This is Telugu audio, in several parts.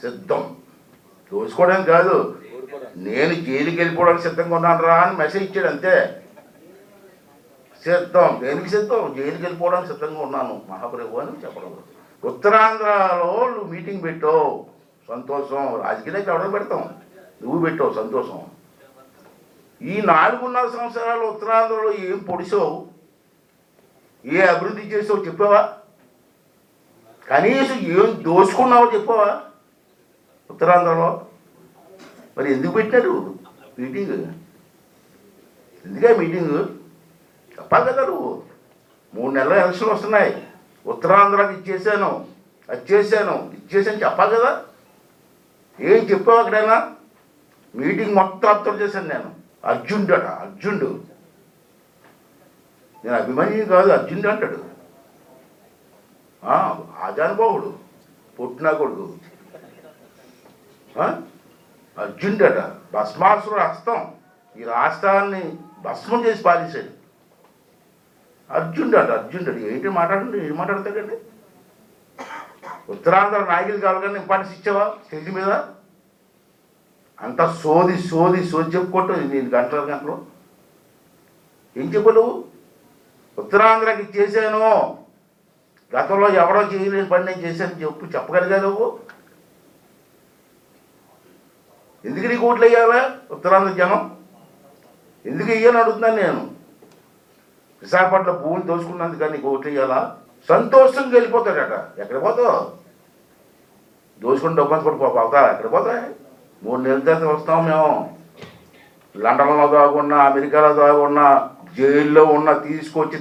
సిద్ధం. దోసుకోవడానికి కాదు. నేను జైలుకి వెళ్ళిపోవడానికి సిద్ధంగా ఉన్నాను రా అని మెసేజ్ ఇచ్చాడు అంతే. సిద్ధం. దేనికి సిద్ధం? జైలుకి వెళ్ళిపోవడానికి సిద్ధంగా ఉన్నాను. మహాప్రభు అని చెప్పడం. ఉత్తరాంధ్రలో నువ్వు మీటింగ్ పెట్టావు సంతోషం. రాజకీయానికి ఎవడో పెడతాం. నువ్వు పెట్టావు సంతోషం. ఈ నాలుగున్నర సంవత్సరాలు ఉత్తరాంధ్రలో ఏం పొడిచావు ఏ అభివృద్ధి చేసావు చెప్పావా? కనీసం ఏం దోచుకున్నావో చెప్పావా? ఉత్తరాంధ్రలో. మరి ఎందుకు పెట్టారు మీటింగ్. ఎందుకే మీటింగ్? చెప్పాలి కదా నువ్వు. మూడు నెలల ఎలక్షన్లు వస్తున్నాయి. ఉత్తరాంధ్రకి ఇచ్చేసాను అది చేశాను ఇచ్చేసాను చెప్పాలి కదా. ఏం చెప్పావు అక్కడైనా? మీటింగ్ మొత్తం అబ్జర్వ్ చేశాను నేను. అర్జునుడు అట అర్జునుడు. నేను అభిమన్యుని కాదు అర్జునుడు అంటాడు. ఆజానుభావుడు పుట్టిన కొడుకు అర్జునుడట భస్మాసురుడు హస్తం. ఈ రాష్ట్రాన్ని భస్మం చేసి పాలించాడు అర్జునుడు అట అర్జునుడు ఏంటి మాట్లాడండి ఏం మాట్లాడతాడండి? ఉత్తరాంధ్ర నాయకులు కావాలని ఇంపార్టెన్స్ ఇచ్చావా స్టేజ్ మీద? అంత సోది సోది సోది చెప్పుకోవటం నేను గంటల గంటలు. ఏం చెప్పలేవు? ఉత్తరాంధ్రకి చేశాను. గతంలో ఎవడో చేయలేని పని నేను చేశాను. చెప్పు చెప్పగలిగా నువ్వు? ఎందుకు నీకు ఓట్లు వేయాలా? ఉత్తరాంధ్ర జనం. ఎందుకు వేయాలని అడుగుతున్నాను నేను. విశాఖపట్నం భూమిని దోచుకున్నందుకు కానీ నీకు ఓట్లు వేయాలా? సంతోషంగా వెళ్ళిపోతాడట ఎక్కడ పోతావు? దోచుకుని డబ్బు కూడా పోతా ఎక్కడ పోతాయి? మూడు నెలల తర్వాత వస్తాం మేము. లండన్లో దాగున్నా అమెరికాలో దాగున్నా జైల్లో ఉన్న తీసుకొచ్చి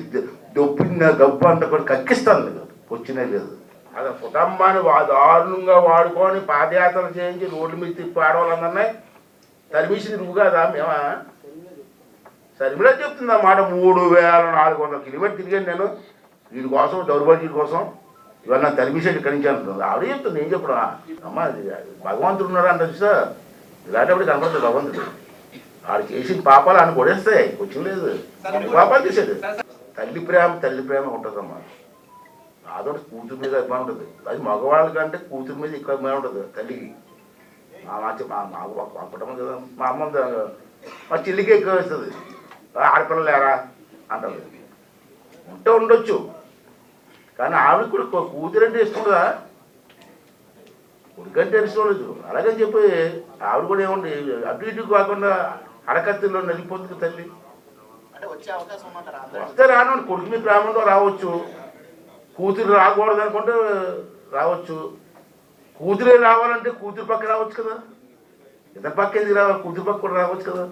దొప్పిన దబ్బు అంతా కూడా కక్కిస్తాను నీకు వచ్చినే లేదు. అదే కుటుంబాన్ని వా- దారుణంగా వాడుకొని పాదయాత్ర చేయించి రోడ్ల మీద తిప్పి ఆడవాళ్ళందరినీ తరిమేసింది నువ్వు కాదా? మేమా? సరిమిలా చెప్తుంది అన్నమాట మూడు వేల నాలుగు వందల కిలోమీటర్ తిరిగాను నేను. వీడి కోసం దౌర్భాగ్యం కోసం ఇవన్నీ తరిమేసాడు ఇక్కడి నుంచి అంటుంది ఆవిడ చెప్తుంది ఏం చెప్పడం అమ్మ భగవంతుడు ఉన్నాడు అంటే సార్ ఇలాంటప్పుడు కనపడుతుంది భగవంతుడు. ఆడు చేసిన పాపాలు ఆయన కొడేస్తాయి. కొంచెం లేదు. పాపాలు చేసేది? తల్లి ప్రేమ తల్లి ప్రేమ ఉంటుందమ్మా. ఆదోడు కూతురు మీద ఎక్కువ ఉంటుంది. అది మగవాళ్ళ కంటే కూతురు మీద ఎక్కువ అభిమానం ఉంటుంది తల్లికి. మా మా చె- మా మా మా కుటుంబం కదా. మా అమ్మ మా చెల్లికి ఎక్కువ వేస్తుంది ఆడపిల్లలు లేరా? అంటుంది. ఉంటే ఉండొచ్చు. కానీ ఆవిడ కూడా కూతురు అంటే ఇష్టం కదా కొడుకంటే ఇష్టం లేదు. అలాగని చెప్పి ఆవిడ కూడా ఏముంది? అటు ఇటు కాకుండా అడకత్తిలో నలిపోతుంది తల్లి. వస్తే రాను కొడుకు మీ ప్రేమలో రావచ్చు. కూతురు రాకూడదు అనుకుంటే రావచ్చు. కూతురే రావాలంటే కూతురు పక్క రావచ్చు కదా. ఇతర పక్క ఎందుకు రావాలి? కూతురు పక్క కూడా రావచ్చు కదా.